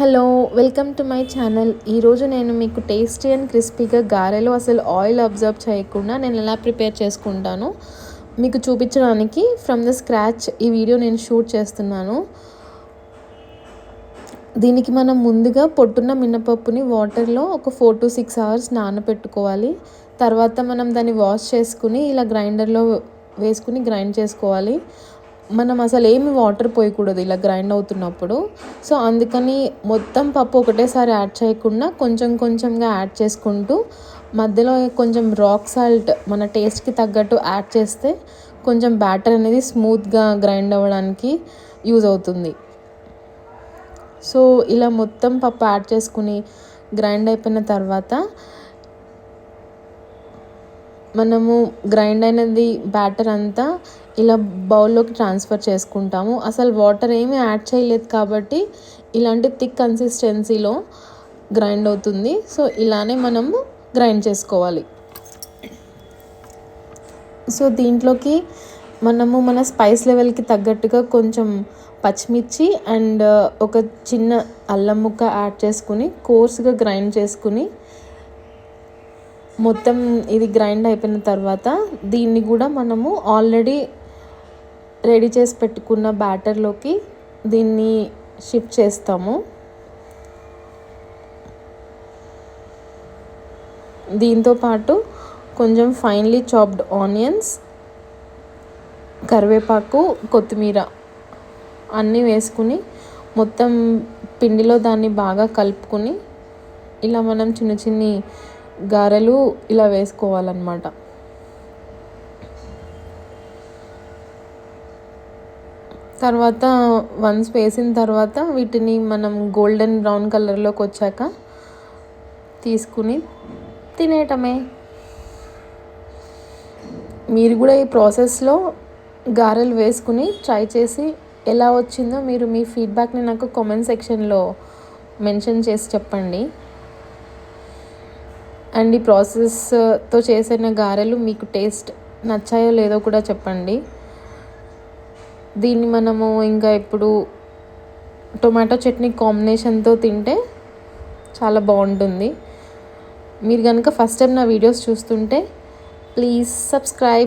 Hello welcome to my channel. ఈరోజు నేను మీకు టేస్టీ అండ్ క్రిస్పీగా గారెలు అసలు ఆయిల్ అబ్జర్వ్ చేయకుండా నేను ఎలా ప్రిపేర్ చేసుకుంటాను మీకు చూపించడానికి ఫ్రమ్ ద స్క్రాచ్ ఈ వీడియో నేను షూట్ చేస్తున్నాను. దీనికి మనం ముందుగా పొట్టున్న మినపప్పుని వాటర్లో ఒక ఫోర్ టు సిక్స్ అవర్స్ నానబెట్టుకోవాలి తర్వాత మనం దాన్ని వాష్ చేసుకుని ఇలా గ్రైండర్లో వేసుకుని గ్రైండ్ చేసుకోవాలి. మనం అసలు ఏమి వాటర్ పోయకూడదు ఇలా గ్రైండ్ అవుతున్నప్పుడు. సో అందుకని మొత్తం పప్పు ఒకటేసారి యాడ్ చేయకుండా కొంచెం కొంచెంగా యాడ్ చేసుకుంటూ మధ్యలో కొంచెం రాక్ సాల్ట్ మన టేస్ట్కి తగ్గట్టు యాడ్ చేస్తే కొంచెం బ్యాటర్ అనేది స్మూత్గా గ్రైండ్ అవ్వడానికి యూజ్ అవుతుంది. సో ఇలా మొత్తం పప్పు యాడ్ చేసుకుని గ్రైండ్ అయిపోయిన తర్వాత మనము గ్రైండ్ అయినది బ్యాటర్ అంతా ఇలా బౌల్లోకి ట్రాన్స్ఫర్ చేసుకుంటాము. అసలు వాటర్ ఏమీ యాడ్ చేయలేదు కాబట్టి ఇలాంటి థిక్ కన్సిస్టెన్సీలో గ్రైండ్ అవుతుంది. సో ఇలానే మనము గ్రైండ్ చేసుకోవాలి. సో దీంట్లోకి మనము మన స్పైస్ లెవెల్కి తగ్గట్టుగా కొంచెం పచ్చిమిర్చి అండ్ ఒక చిన్న అల్లం ముక్క యాడ్ చేసుకుని కోర్స్గా గ్రైండ్ చేసుకుని మొత్తం ఇది గ్రైండ్ అయిపోయిన తర్వాత దీన్ని కూడా మనము ఆల్రెడీ రెడీ చేసి పెట్టుకున్న బ్యాటర్లోకి దీన్ని షిఫ్ట్ చేస్తాము. దీంతో పాటు కొంచెం ఫైన్లీ చాప్డ్ ఆనియన్స్ కరివేపాకు కొత్తిమీర అన్నీ వేసుకుని మొత్తం పిండిలో దాన్ని బాగా కలుపుకొని ఇలా మనం చిన్న చిన్ని గారెలు ఇలా వేసుకోవాలన్నమాట. తర్వాత వన్స్ వేసిన తర్వాత వీటిని మనం గోల్డెన్ బ్రౌన్ కలర్లోకి వచ్చాక తీసుకుని తినేయటమే. మీరు కూడా ఈ ప్రాసెస్లో గారెలు వేసుకుని ట్రై చేసి ఎలా వచ్చిందో మీరు మీ ఫీడ్బ్యాక్ని నాకు కామెంట్ సెక్షన్లో మెన్షన్ చేసి చెప్పండి. అండ్ ఈ ప్రాసెస్తో చేసిన గారెలు మీకు టేస్ట్ నచ్చాయో లేదో కూడా చెప్పండి. దీన్ని మనము ఇంకా ఇప్పుడు టొమాటో చట్నీ కాంబినేషన్తో తింటే చాలా బాగుంటుంది. మీరు కనుక ఫస్ట్ టైం నా వీడియోస్ చూస్తుంటే ప్లీజ్ సబ్స్క్రైబ్